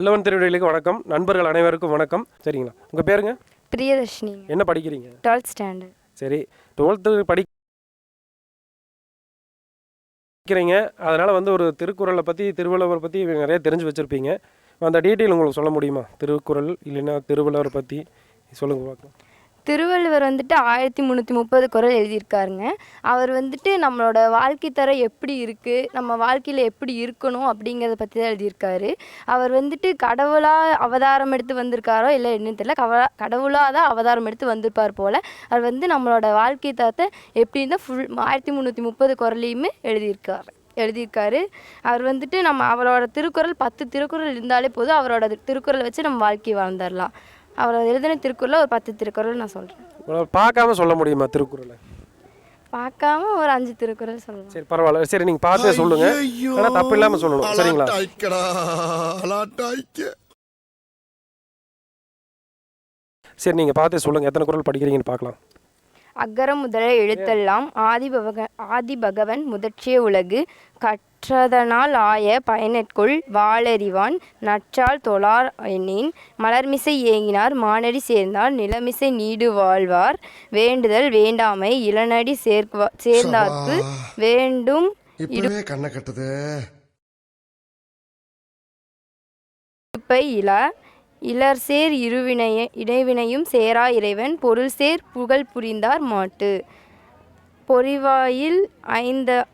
இல்லவன் திருவிடைகளுக்கு வணக்கம். நண்பர்கள் அனைவருக்கும் வணக்கம். சரிங்களா? உங்கள் பேருங்க? பிரியதர்ஷினிங்க என்ன படிக்கிறீங்க? Twelfth standard. சரி. டுவெல்த்து படிக்கிறீங்க அதனால் வந்து ஒரு திருக்குறளை பற்றி திருவள்ளுவர் பற்றி நிறைய தெரிஞ்சு வச்சுருப்பீங்க. அந்த டீட்டெயில் உங்களுக்கு சொல்ல முடியுமா? திருக்குறள் இல்லைன்னா திருவள்ளுவர் பற்றி சொல்லுங்க பார்க்கலாம். திருவள்ளுவர் வந்துட்டு ஆயிரத்தி முந்நூற்றி முப்பது குரல் எழுதியிருக்காருங்க. அவர் வந்துட்டு நம்மளோட வாழ்க்கை தரம் எப்படி இருக்குது நம்ம வாழ்க்கையில் எப்படி இருக்கணும் அப்படிங்கிறத பற்றி தான் எழுதியிருக்காரு. அவர் வந்துட்டு கடவுளாக அவதாரம் எடுத்து வந்திருக்காரோ இல்லை என்னன்னு தெரியல கவ கடவுளாக தான் அவதாரம் எடுத்து வந்திருப்பார் போல். அவர் வந்து நம்மளோட வாழ்க்கை தரத்தை எப்படி இருந்தால் ஃபுல் ஆயிரத்தி முந்நூற்றி முப்பது குரலையுமே எழுதியிருக்காரு எழுதியிருக்காரு. அவர் வந்துட்டு நம்ம அவரோட திருக்குறள் பத்து திருக்குறள் இருந்தாலே போதும் அவரோட திருக்குறளை வச்சு நம்ம வாழ்க்கையை வாழ்ந்துடலாம். அவர் எழுதின திருக்குறளில் ஒரு பத்து திருக்குறள் நான் சொல்கிறேன் பார்க்காம சொல்ல முடியுமா திருக்குறளை? பார்க்காம ஒரு அஞ்சு திருக்குறள் சொல்லலாம். சரி பரவாயில்ல. சரி நீங்கள் பார்த்தே சொல்லுங்கள் ஆனால் தப்பு இல்லாமல் சொல்லணும். சரிங்களா? சரி நீங்கள் பார்த்தே சொல்லுங்கள் எத்தனை குறள் படிக்கிறீங்கன்னு பார்க்கலாம். அக்கர முதல எழுத்தெல்லாம் ஆதி பகவ ஆதி பகவன் முதற்றிய உலகு கற்றதனால் ஆய பயனற்குள் வாளறிவான் நற்றால் தொழார் எண்ணின் மலர்மிசை ஏங்கினார் மானடி சேர்ந்தார் நிலமிசை நீடு வாழ்வார். வேண்டுதல் வேண்டாமை இளநடி சேர்க்குவா சேர்ந்தார்க்கு வேண்டும். கண்ணை கட்டுது. இல இலர்சேர் இருவினைய இடைவினையும் சேரா இறைவன் பொருள் சேர் புகழ் புரிந்தார் மாட்டு. பொறிவாயில் ஐந்த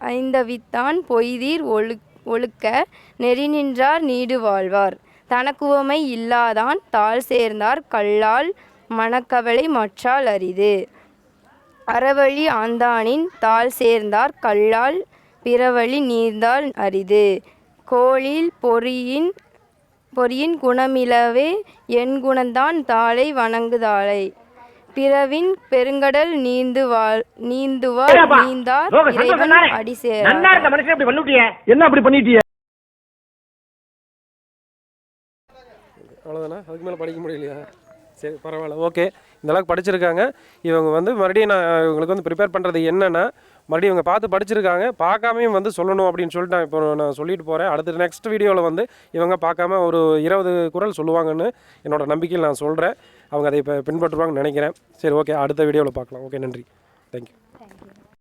ஐந்தவித்தான் பொய்தீர் ஒழு ஒழுக்க நெறி நின்றார் நீடு வாழ்வார். தனக்குவமை இல்லாதான் தாழ் சேர்ந்தார் கல்லால் மனக்கவலை மற்றால் அரிது. அறவழி ஆந்தானின் தாழ் சேர்ந்தார் கல்லால் பிறவழி நீர்ந்தால் அரிது. கோளில் பொறியின் பொறியின் குணமிலவே என் குணந்தான் தாளை வணங்குதாளை. பிறவின் பெருங்கடல் நீந்து வாழ் நீந்துவார் நீந்தார் இறைவன் அடி என்ன அப்படி பண்ணிட்டிய? அவ்வளோதானே அதுக்கு மேலே படிக்க முடியலையா? சரி பரவாயில்ல. ஓகே. இந்த அளவுக்கு படிச்சிருக்காங்க. இவங்க வந்து மறுபடியும் நான் இவங்களுக்கு வந்து ப்ரிப்பேர் பண்ணுறது என்னென்னா மறுபடியும் இவங்க பார்த்து படிச்சிருக்காங்க. பார்க்காமையும் வந்து சொல்லணும் அப்படின்னு சொல்லிட்டு நான் இப்போ நான் சொல்லிட்டு போகிறேன் அடுத்த நெக்ஸ்ட் வீடியோவில் வந்து இவங்க பார்க்காம ஒரு இருபது குரல் சொல்லுவாங்கன்னு என்னோட நம்பிக்கையில் நான் சொல்கிறேன் அவங்க அதை இப்போ பின்பற்றுவாங்கன்னு நினைக்கிறேன். சரி ஓகே அடுத்த வீடியோவில் பார்க்கலாம். ஓகே நன்றி. தேங்க்யூ